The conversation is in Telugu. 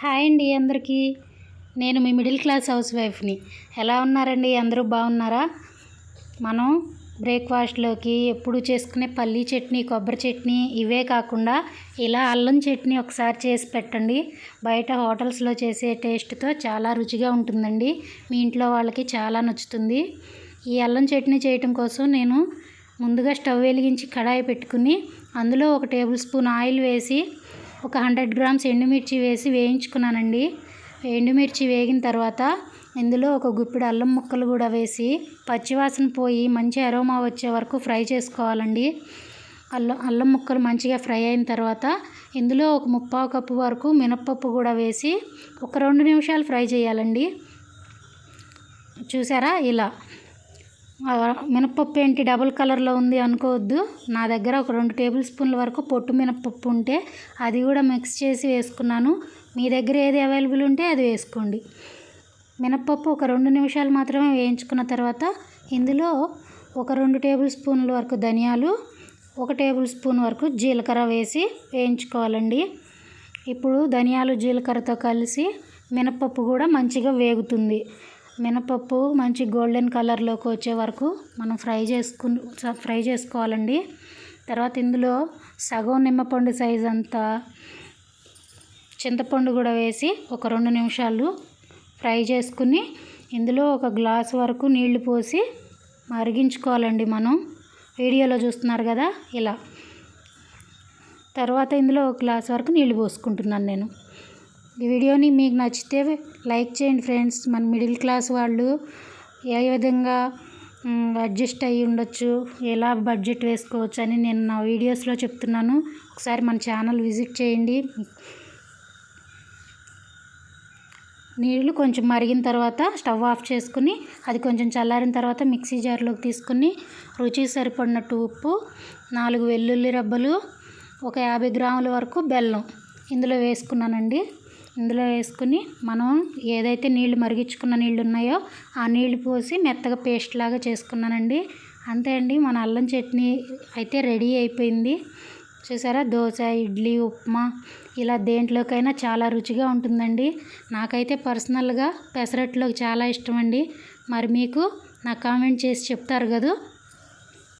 హాయ్ అండి అందరికీ. నేను మీ మిడిల్ క్లాస్ హౌస్ వైఫ్ని. ఎలా ఉన్నారండి? అందరూ బాగున్నారా? మనం బ్రేక్ఫాస్ట్లోకి ఎప్పుడు చేసుకునే పల్లీ చట్నీ కొబ్బరి చట్నీ ఇవే కాకుండా ఇలా అల్లం చట్నీ ఒకసారి చేసి పెట్టండి. బయట హోటల్స్లో చేసే టేస్ట్తో చాలా రుచిగా ఉంటుందండి. మీ ఇంట్లో వాళ్ళకి చాలా నచ్చుతుంది. ఈ అల్లం చట్నీ చేయటం కోసం నేను ముందుగా స్టవ్ వెలిగించి కడాయి పెట్టుకుని అందులో ఒక టేబుల్ స్పూన్ ఆయిల్ వేసి ఒక హండ్రెడ్ గ్రామ్స్ ఎండుమిర్చి వేసి వేయించుకున్నానండి. ఎండుమిర్చి వేగిన తర్వాత ఇందులో ఒక గుప్పిడి అల్లం ముక్కలు కూడా వేసి పచ్చివాసన పోయి మంచి అరోమా వచ్చే వరకు ఫ్రై చేసుకోవాలండి. అల్లం అల్లం ముక్కలు మంచిగా ఫ్రై అయిన తర్వాత ఇందులో ఒక ముప్పావు కప్పు వరకు మినప్పప్పు కూడా వేసి ఒక రెండు నిమిషాలు ఫ్రై చేయాలండి. చూసారా? ఇలా. మినపప్పు ఏంటి? డబుల్ కలర్లో ఉంది అనుకోవద్దు. నా దగ్గర ఒక రెండు టేబుల్ స్పూన్ల వరకు పొట్టు మినపప్పు ఉంటే అది కూడా మిక్స్ చేసి వేసుకున్నాను. మీ దగ్గర ఏది అవైలబుల్ ఉంటే అది వేసుకోండి. మినప్పప్పు ఒక రెండు నిమిషాలు మాత్రమే వేయించుకున్న తర్వాత ఇందులో ఒక రెండు టేబుల్ స్పూన్ల వరకు ధనియాలు ఒక టేబుల్ స్పూన్ వరకు జీలకర్ర వేసి వేయించుకోవాలండి. ఇప్పుడు ధనియాలు జీలకర్రతో కలిసి మినపప్పు కూడా మంచిగా వేగుతుంది. మినపప్పు మంచి గోల్డెన్ కలర్లోకి వచ్చే వరకు మనం ఫ్రై చేసుకుని ఫ్రై చేసుకోవాలండి. తర్వాత ఇందులో సగం నిమ్మపండు సైజ్ అంతా చింతపండు కూడా వేసి ఒక రెండు నిమిషాలు ఫ్రై చేసుకుని ఇందులో ఒక గ్లాస్ వరకు నీళ్ళు పోసి మరిగించుకోవాలండి మనం. వీడియోలో చూస్తున్నారు కదా ఇలా. తర్వాత ఇందులో ఒక గ్లాస్ వరకు నీళ్ళు పోసుకుంటున్నాను నేను. ఈ వీడియోని మీకు నచ్చితే లైక్ చేయండి ఫ్రెండ్స్. మన మిడిల్ క్లాస్ వాళ్ళు ఏ విధంగా అడ్జస్ట్ అయ్యి ఉండొచ్చు ఎలా బడ్జెట్ వేసుకోవచ్చు అని నేను నా వీడియోస్లో చెప్తున్నాను. ఒకసారి మన ఛానల్ విజిట్ చేయండి. నీళ్ళు కొంచెం మరిగిన తర్వాత స్టవ్ ఆఫ్ చేసుకుని అది కొంచెం చల్లారిన తర్వాత మిక్సీ జార్లోకి తీసుకుని రుచి సరిపడినట్టు ఉప్పు నాలుగు వెల్లుల్లి రబ్బలు ఒక యాభై గ్రాముల వరకు బెల్లం ఇందులో వేసుకున్నానండి. ఇందులో వేసుకుని మనం ఏదైతే నీళ్ళు మరిగించుకున్న నీళ్ళు ఉన్నాయో ఆ నీళ్ళు పోసి మెత్తగా పేస్ట్ లాగా చేసుకున్నానండి. అంతే అండి మన అల్లం చట్నీ అయితే రెడీ అయిపోయింది. చూసారా దోశ ఇడ్లీ ఉప్మా ఇలా దేంట్లోకైనా చాలా రుచిగా ఉంటుందండి. నాకైతే పర్సనల్గా పెసరట్లోకి చాలా ఇష్టం అండి మరి మీకు నా కామెంట్ చేసి చెప్తారు కదా?